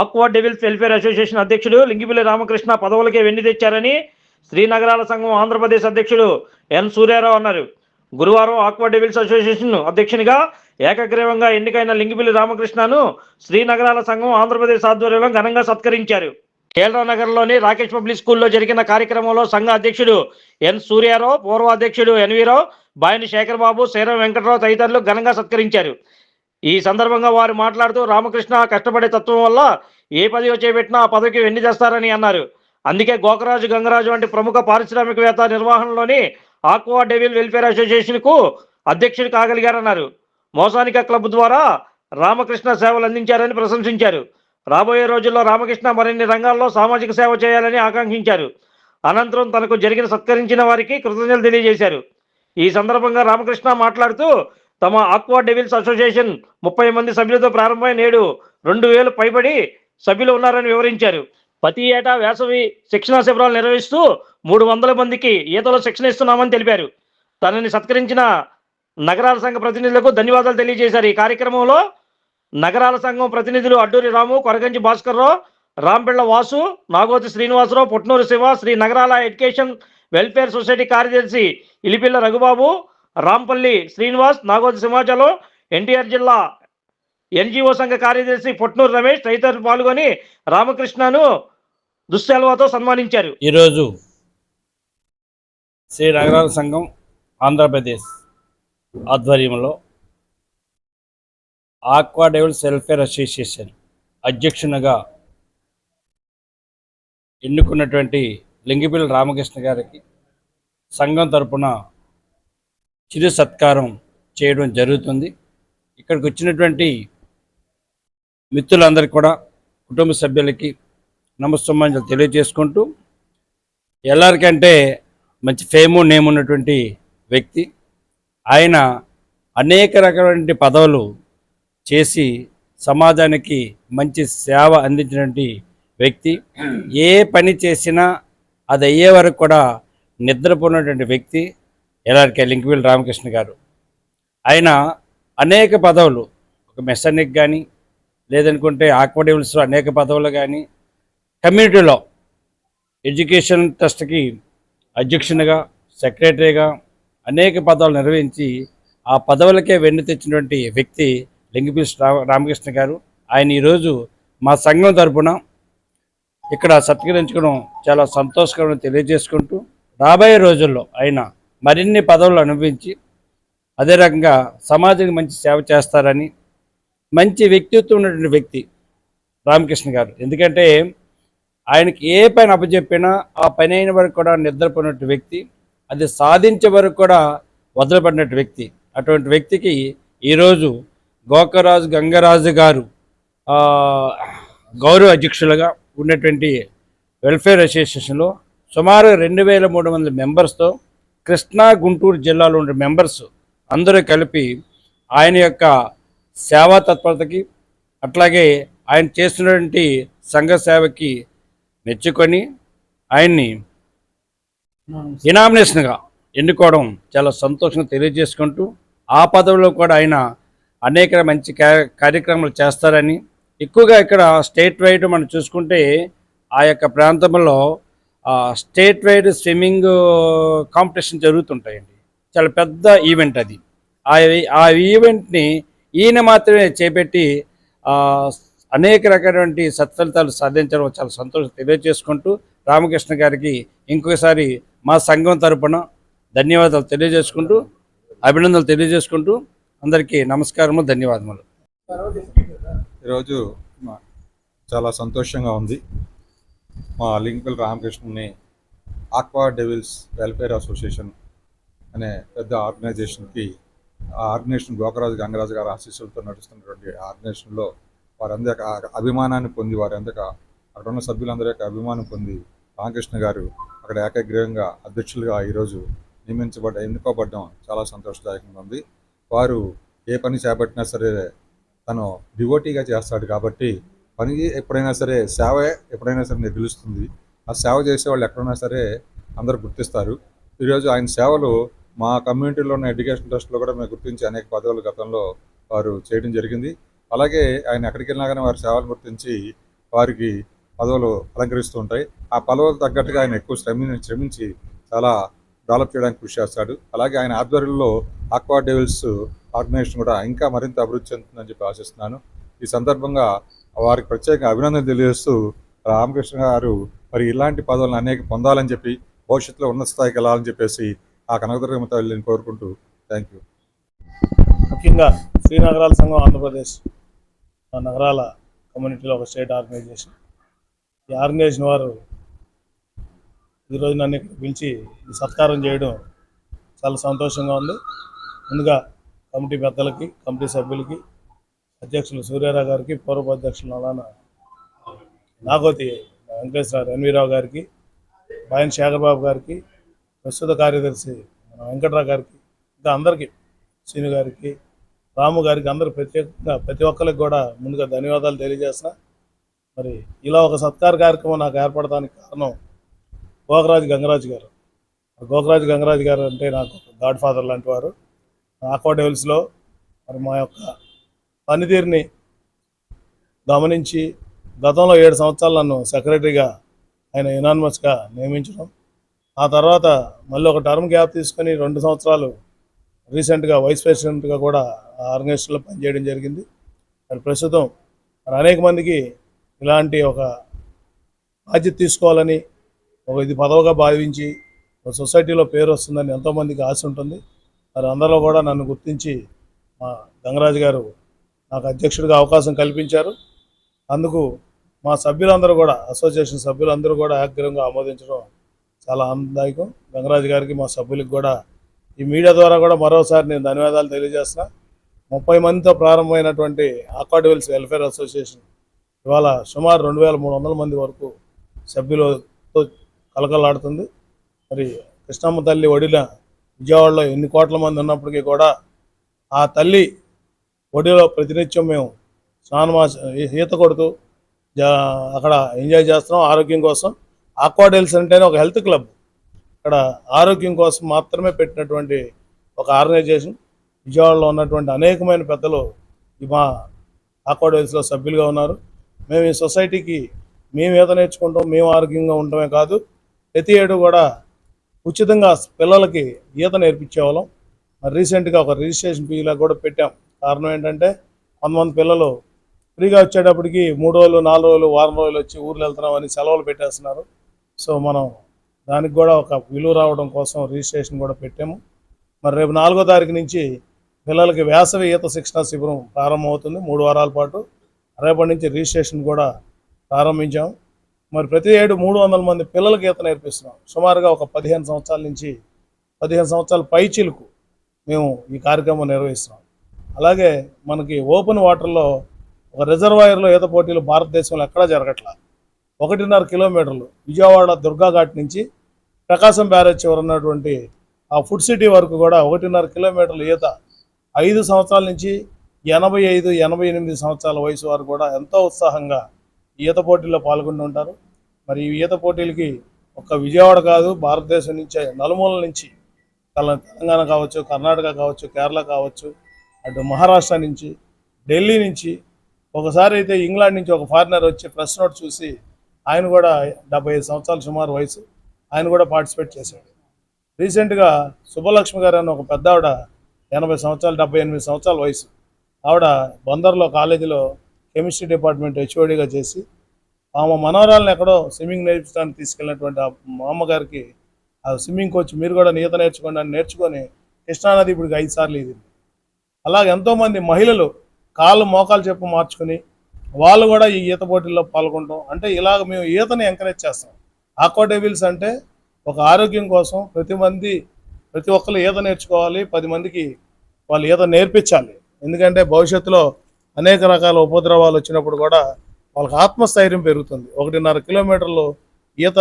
Aqua devils welfare association అధ్యక్షుడు లింగిపల్లి రామకృష్ణ పదవులకే వెన్ను తెచ్చారని శ్రీనగరాల సంఘం ఆంధ్రప్రదేశ్ అధ్యక్షుడు ఎన్ సూర్యారావు అన్నారు. గురువారం ఆక్వా డెవిల్స్ అసోసియేషన్ అధ్యక్షునిగా ఏకగ్రీవంగా ఎన్నికైన లింగిపల్లి రామకృష్ణను శ్రీనగరాల సంఘం ఆంధ్రప్రదేశ్ ఆధ్వర్యంలో ఘనంగా సత్కరించారు. కేరళనగర్లోని రాకేష్ పబ్లిక్ స్కూల్లో జరిగిన కార్యక్రమంలో సంఘ అధ్యక్షుడు ఎన్ సూర్యారావు పూర్వ అధ్యక్షుడు ఎన్వీరావు బాయిని శేఖర్ బాబు శీరం వెంకటరావు తదితరులు ఘనంగా సత్కరించారు. ఈ సందర్భంగా వారు మాట్లాడుతూ రామకృష్ణ కష్టపడే తత్వం వల్ల ఏ పదవి చేపెట్టినా ఆ పదవికి వెన్ని తెస్తారని అన్నారు. అందుకే గోకరాజు గంగరాజు వంటి ప్రముఖ పారిశ్రామికవేత్త నిర్వహణలోని ఆక్వా డెవిల్ వెల్ఫేర్ అసోసియేషన్కు అధ్యక్షుడు కాగలిగారన్నారు. మోసానిక క్లబ్ ద్వారా రామకృష్ణ సేవలు అందించారని ప్రశంసించారు. రాబోయే రోజుల్లో రామకృష్ణ మరిన్ని రంగాల్లో సామాజిక సేవ చేయాలని ఆకాంక్షించారు. అనంతరం తనకు జరిగిన సత్కరించిన వారికి కృతజ్ఞతలు తెలియజేశారు. ఈ సందర్భంగా రామకృష్ణ మాట్లాడుతూ తమ ఆక్వా డెవిల్స్ అసోసియేషన్ ముప్పై మంది సభ్యులతో ప్రారంభమై నేడు రెండు వేలు పైబడి సభ్యులు ఉన్నారని వివరించారు. ప్రతి ఏటా వేసవి శిక్షణా శిబిరాలు నిర్వహిస్తూ మూడు వందల మందికి ఈతలో శిక్షణ ఇస్తున్నామని తెలిపారు. తనని సత్కరించిన నగరాల సంఘ ప్రతినిధులకు ధన్యవాదాలు తెలియజేశారు. ఈ కార్యక్రమంలో నగరాల సంఘం ప్రతినిధులు అడ్డూరి రాము కొరగంచి భాస్కర్రావు రాంపిళ్ళ వాసు నాగోతి శ్రీనివాసరావు పుట్నూరు శివ శ్రీ నగరాల ఎడ్యుకేషన్ వెల్ఫేర్ సొసైటీ కార్యదర్శి ఇలిపిల్ల రఘుబాబు రాంపల్లి శ్రీనివాస్ నాగోతి సింహాచలం ఎన్టీఆర్ జిల్లా ఎన్జిఓ సంఘ కార్యదర్శి పొట్నూరు రమేష్ తదితరులు పాల్గొని రామకృష్ణను దుశ్శల్వాతో సన్మానించారు. ఈరోజు శ్రీ నగరాల సంఘం ఆంధ్రప్రదేశ్ ఆధ్వర్యంలో ఆక్వా డెవల్స్ వెల్ఫేర్ అసోసియేషన్ అధ్యక్షునిగా ఎన్నుకున్నటువంటి లింగిపిల్లి రామకృష్ణ గారికి సంఘం తరపున చిరు సత్కారం చేయడం జరుగుతుంది. ఇక్కడికి వచ్చినటువంటి మిత్రులందరికీ కూడా కుటుంబ సభ్యులకి నమస్సమాంజలు తెలియజేసుకుంటూ ఎల్లరికంటే మంచి ఫేము నేమ్ ఉన్నటువంటి వ్యక్తి. ఆయన అనేక రకమైన పదవులు చేసి సమాజానికి మంచి సేవ అందించినటువంటి వ్యక్తి. ఏ పని చేసినా అది అయ్యే వరకు కూడా నిద్రపోయినటువంటి వ్యక్తి. ఎల్ఆర్కే లింకవీల్ రామకృష్ణ గారు. ఆయన అనేక పదవులు ఒక మెసానిక్ కానీ లేదనుకుంటే ఆక్వాడేబుల్స్లో అనేక పదవులు కానీ కమ్యూనిటీలో ఎడ్యుకేషన్ ట్రస్ట్కి అధ్యక్షునిగా సెక్రటరీగా అనేక పదవులు నిర్వహించి ఆ పదవులకే వెన్ను తెచ్చినటువంటి వ్యక్తి లింగిపి రామకృష్ణ గారు. ఆయన ఈరోజు మా సంఘం తరపున ఇక్కడ సత్కరించుకోవడం చాలా సంతోషకరం తెలియజేసుకుంటూ రాబోయే రోజుల్లో ఆయన మరిన్ని పదవులు అనుభవించి అదే రకంగా సమాజానికి మంచి సేవ చేస్తారని మంచి వ్యక్తిత్వం ఉన్నటువంటి వ్యక్తి రామకృష్ణ గారు. ఎందుకంటే ఆయనకి ఏ పని అప్పచెప్పినా ఆ పని అయిన వరకు కూడా నిద్రపోయినట్టు వ్యక్తి అది సాధించే వరకు కూడా వదలపడినట్టు వ్యక్తి. అటువంటి వ్యక్తికి ఈరోజు గోకరాజు గంగరాజు గారు గౌరవ అధ్యక్షులుగా ఉన్నటువంటి వెల్ఫేర్ అసోసియేషన్లో సుమారు రెండు వేల మూడు వందల మెంబర్స్తో కృష్ణా గుంటూరు జిల్లాలో ఉండే మెంబర్స్ అందరూ కలిపి ఆయన యొక్క సేవా తత్పరతకి అట్లాగే ఆయన చేస్తున్నటువంటి సంఘ సేవకి మెచ్చుకొని ఆయన్ని ఇనామినేషన్గా ఎన్నుకోవడం చాలా సంతోషంగా తెలియజేసుకుంటూ ఆ పదవిలో కూడా ఆయన అనేక మంచి కార్యక్రమాలు చేస్తారని. ఎక్కువగా ఇక్కడ స్టేట్ వైడ్ మనం చూసుకుంటే ఆ యొక్క ప్రాంతంలో స్టేట్ వైడ్ స్విమ్మింగ్ కాంపిటీషన్ జరుగుతుంటాయండి. చాలా పెద్ద ఈవెంట్ అది. ఆ ఆ ఈవెంట్ని ఈయన మాత్రమే చేపెట్టి అనేక రకమైనటువంటి సత్ఫలితాలు సాధించడం చాలా సంతోషం తెలియజేసుకుంటూ రామకృష్ణ గారికి ఇంకొకసారి మా సంఘం తరపున ధన్యవాదాలు తెలియజేసుకుంటూ అభినందనలు తెలియజేసుకుంటూ అందరికీ నమస్కారము ధన్యవాదములు. ఈరోజు మా- చాలా సంతోషంగా ఉంది. మా లింకుల్ రామకృష్ణుని ఆక్వా డెవిల్స్ వెల్ఫేర్ అసోసియేషన్ అనే పెద్ద ఆర్గనైజేషన్కి ఆ ఆర్గనైజేషన్ గోకరాజు గంగరాజు గారు ఆశీస్సులతో నడుస్తున్నటువంటి ఆర్గనైజేషన్లో వారందరి అభిమానాన్ని పొంది వారందరిక అక్కడ ఉన్న సభ్యులందరి యొక్క అభిమానం పొంది రామకృష్ణ గారు అక్కడ ఏకగ్రీవంగా అధ్యక్షులుగా ఈరోజు నియమించబడ్డ ఎన్నుకోబడ్డం చాలా సంతోషదాయకంగా ఉంది. వారు ఏ పని చేపట్టినా సరే తను డివోటీగా చేస్తాడు కాబట్టి పనికి ఎప్పుడైనా సరే సేవ ఎప్పుడైనా సరే నిలుస్తుంది ఆ సేవ చేసే వాళ్ళు ఎక్కడైనా సరే అందరు గుర్తిస్తారు. ఈరోజు ఆయన సేవలు మా కమ్యూనిటీలో ఉన్న ఎడ్యుకేషన్ ట్రస్ట్లో కూడా మేము గుర్తించి అనేక పదవులు గతంలో వారు చేయడం జరిగింది. అలాగే ఆయన ఎక్కడికి వెళ్ళినా కానీ వారి సేవలు గుర్తించి వారికి పదవులు అలంకరిస్తూ ఉంటాయి. ఆ పదవులు తగ్గట్టుగా ఆయన ఎక్కువ శ్రమి శ్రమించి చాలా డెవలప్ చేయడానికి కృషి చేస్తాడు. అలాగే ఆయన ఆధ్వర్యంలో ఆక్వా డెవిల్స్ ఆర్గనైజేషన్ కూడా ఇంకా మరింత అభివృద్ధి చెందుతుందని చెప్పి ఆశిస్తున్నాను. ఈ సందర్భంగా వారికి ప్రత్యేక అభినందనలు తెలియజేస్తూ రామకృష్ణ గారు మరి ఇలాంటి పదవులను అనేక పొందాలని చెప్పి భవిష్యత్తులో ఉన్నత స్థాయికి వెళ్ళాలని చెప్పేసి ఆ కనకదుర్గమ్మ తల్లిని కోరుకుంటూ థ్యాంక్ యూ ముఖ్యంగా శ్రీ నగరాల సంఘం ఆంధ్రప్రదేశ్ ఆ నగరాల కమ్యూనిటీలో ఒక స్టేట్ ఆర్గనైజేషన్. ఈ ఆర్గనైజేషన్ వారు ఈరోజు నన్ను ఇక్కడ పిలిచి సత్కారం చేయడం చాలా సంతోషంగా ఉంది. ముందుగా కమిటీ పెద్దలకి కమిటీ సభ్యులకి అధ్యక్షులు సూర్యారావు గారికి పూర్వ అధ్యక్షులు నలాన నాగోతి వెంకటేశ్వర ఎన్వీరావు గారికి బాయన్ శేఖర్బాబు గారికి ప్రస్తుత కార్యదర్శి మన వెంకట్రావు గారికి ఇంకా అందరికీ శ్రీను గారికి రాము గారికి అందరూ ప్రత్యేకంగా ప్రతి ఒక్కరికి కూడా ముందుగా ధన్యవాదాలు తెలియజేసిన మరి ఇలా ఒక సత్కార కార్యక్రమం నాకు ఏర్పడడానికి కారణం గోకరాజు గంగరాజు గారు. గోకరాజు గంగరాజు గారు అంటే నాకు గాడ్ ఫాదర్ లాంటి వారు. ఆక్వా డెవిల్స్లో మరి మా యొక్క పనితీరుని గమనించి గతంలో ఏడు సంవత్సరాలు నన్ను సెక్రటరీగా ఆయన యునానిమస్గా నియమించడం ఆ తర్వాత మళ్ళీ ఒక టర్మ్ గ్యాప్ తీసుకొని రెండు సంవత్సరాలు రీసెంట్గా వైస్ ప్రెసిడెంట్గా కూడా ఆ ఆర్గనైజేషన్లో పనిచేయడం జరిగింది. మరి ప్రస్తుతం మరి అనేక మందికి ఇలాంటి ఒక బాధ్యత తీసుకోవాలని ఒక ఇది పదవిగా భావించి ఒక సొసైటీలో పేరు వస్తుందని ఎంతోమందికి ఆశ ఉంటుంది. మరి అందరిలో కూడా నన్ను గుర్తించి మా గంగరాజు గారు నాకు అధ్యక్షుడిగా అవకాశం కల్పించారు. అందుకు మా సభ్యులందరూ కూడా అసోసియేషన్ సభ్యులందరూ కూడా ఆగ్రహంగా ఆమోదించడం చాలా ఆనందదాయకం. గంగరాజు గారికి మా సభ్యులకు కూడా ఈ మీడియా ద్వారా కూడా మరోసారి నేను ధన్యవాదాలు తెలియజేస్తున్నా. ముప్పై మందితో ప్రారంభమైనటువంటి అకాడమిల్స్ వెల్ఫేర్ అసోసియేషన్ ఇవాళ సుమారు రెండు వేల మూడు వందల మంది వరకు సభ్యులతో కలకలాడుతుంది మరి కృష్ణమ్మ తల్లి ఒడిన విజయవాడలో ఎన్ని కోట్ల మంది ఉన్నప్పటికీ కూడా ఆ తల్లి ఒడిలో ప్రతినిత్యం మేము స్నానమా ఈత కొడుతూ జా అక్కడ ఎంజాయ్ చేస్తున్నాం ఆరోగ్యం కోసం. ఆక్వాడెల్స్ అంటేనే ఒక హెల్త్ క్లబ్. ఇక్కడ ఆరోగ్యం కోసం మాత్రమే పెట్టినటువంటి ఒక ఆర్గనైజేషన్. విజయవాడలో ఉన్నటువంటి అనేకమైన పెద్దలు మా ఆక్వాడెల్స్లో సభ్యులుగా ఉన్నారు. మేము ఈ సొసైటీకి మేము ఈత నేర్చుకుంటాం మేము ఆరోగ్యంగా ఉండటమే కాదు ప్రతి ఏడు కూడా ఉచితంగా పిల్లలకి ఈత నేర్పించేవాళ్ళం మరి రీసెంట్గా ఒక రిజిస్ట్రేషన్ ఫీలా కూడా పెట్టాం. కారణం ఏంటంటే కొంతమంది పిల్లలు ఫ్రీగా వచ్చేటప్పటికి మూడు రోజులు నాలుగు రోజులు వారం రోజులు వచ్చి ఊర్లు వెళ్తున్నామని సెలవులు పెట్టేస్తున్నారు. సో మనం దానికి కూడా ఒక విలువ రావడం కోసం రిజిస్ట్రేషన్ కూడా పెట్టాము. మరి రేపు నాలుగో తారీఖు నుంచి పిల్లలకి వేసవి ఈత శిక్షణ శిబిరం ప్రారంభమవుతుంది. మూడు వారాల పాటు రేపటి నుంచి రిజిస్ట్రేషన్ కూడా ప్రారంభించాం. మరి ప్రతి ఏడు మూడు వందల మంది పిల్లలకి ఈత నేర్పిస్తున్నాం. సుమారుగా ఒక పదిహేను సంవత్సరాల నుంచి పదిహేను సంవత్సరాల పైచీలకు మేము ఈ కార్యక్రమం నిర్వహిస్తున్నాం. అలాగే మనకి ఓపెన్ వాటర్లో ఒక రిజర్వాయర్లో ఈత పోటీలు భారతదేశంలో ఎక్కడా జరగట్లా. ఒకటిన్నర కిలోమీటర్లు విజయవాడ దుర్గాఘాట్ నుంచి ప్రకాశం బ్యారేజ్ చివర ఉన్నటువంటి ఆ ఫుడ్ సిటీ వరకు కూడా ఒకటిన్నర కిలోమీటర్లు ఈత ఐదు సంవత్సరాల నుంచి ఎనభై ఐదు ఎనభై ఎనిమిది సంవత్సరాల వయసు వారు కూడా ఎంతో ఉత్సాహంగా ఈత పోటీల్లో పాల్గొంటూ ఉంటారు. మరి ఈ ఈత పోటీలకి ఒక్క విజయవాడ కాదు భారతదేశం నుంచి నలుమూల నుంచి తెలంగాణ కావచ్చు కర్ణాటక కావచ్చు కేరళ కావచ్చు అటు మహారాష్ట్ర నుంచి ఢిల్లీ నుంచి ఒకసారి అయితే ఇంగ్లాండ్ నుంచి ఒక ఫారినర్ వచ్చి ప్రెస్ నోట్ చూసి ఆయన కూడా డెబ్బై ఐదు సంవత్సరాలు సుమారు వయసు ఆయన కూడా పార్టిసిపేట్ చేశాడు. రీసెంట్గా సుబ్బలక్ష్మి గారు అని ఒక పెద్ద ఆవిడ ఎనభై సంవత్సరాలు డెబ్బై ఎనిమిది సంవత్సరాల వయసు. ఆవిడ బందర్లో కాలేజీలో కెమిస్ట్రీ డిపార్ట్మెంట్ హెచ్ఓడిగా చేసి ఆమె మనవరాలను ఎక్కడో స్విమ్మింగ్ నేర్పించడానికి తీసుకెళ్ళినటువంటి ఆ మా అమ్మగారికి ఆ స్విమ్మింగ్ కోచ్ మీరు కూడా ఈత నేర్చుకోండి అని నేర్చుకొని కృష్ణానది ఇప్పుడు ఐదు సార్లు ఇది అలాగే ఎంతోమంది మహిళలు కాళ్ళు మోకాలు చెప్పు మార్చుకుని వాళ్ళు కూడా ఈ ఈత పోటీల్లో పాల్గొనడం. అంటే ఇలాగ మేము ఈతని ఎంకరేజ్ చేస్తాం. ఆక్వా డెవిల్స్ అంటే ఒక ఆరోగ్యం కోసం ప్రతి మంది ప్రతి ఒక్కరు ఈత నేర్చుకోవాలి. పది మందికి వాళ్ళు ఈత నేర్పించాలి. ఎందుకంటే భవిష్యత్తులో అనేక రకాల ఉపద్రవాలు వచ్చినప్పుడు కూడా వాళ్ళకి ఆత్మస్థైర్యం పెరుగుతుంది. ఒకటిన్నర కిలోమీటర్లు ఈత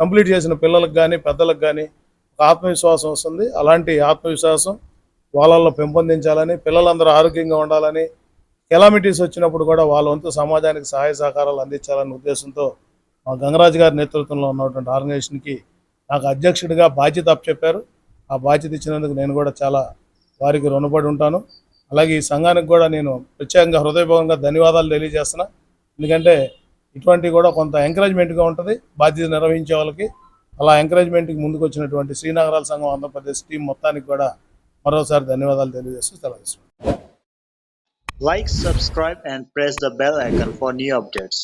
కంప్లీట్ చేసిన పిల్లలకు కానీ పెద్దలకు కానీ ఒక ఆత్మవిశ్వాసం వస్తుంది. అలాంటి ఆత్మవిశ్వాసం వాళ్ళల్లో పెంపొందించాలని పిల్లలందరూ ఆరోగ్యంగా ఉండాలని కెలామిటీస్ వచ్చినప్పుడు కూడా వాళ్ళ వంతు సమాజానికి సహాయ సహకారాలు అందించాలనే ఉద్దేశంతో మా గంగరాజు గారి నేతృత్వంలో ఉన్నటువంటి ఆర్గనైజేషన్కి నాకు అధ్యక్షుడిగా బాధ్యత అప్పచెప్పారు. ఆ బాధ్యత ఇచ్చినందుకు నేను కూడా చాలా వారికి రుణపడి ఉంటాను. అలాగే ఈ సంఘానికి కూడా నేను ప్రత్యేకంగా హృదయపూర్వకంగా ధన్యవాదాలు తెలియజేస్తున్నా. ఎందుకంటే ఇటువంటివి కూడా కొంత ఎంకరేజ్మెంట్గా ఉంటుంది బాధ్యత నిర్వహించే వాళ్ళకి. అలా ఎంకరేజ్మెంట్కి ముందుకు వచ్చినటువంటి శ్రీనగరాల సంఘం ఆంధ్రప్రదేశ్ టీం మొత్తానికి కూడా మరోసారి ధన్యవాదాలు తెలియజేస్తూ సెలవు Like, subscribe, and press the bell icon for new updates.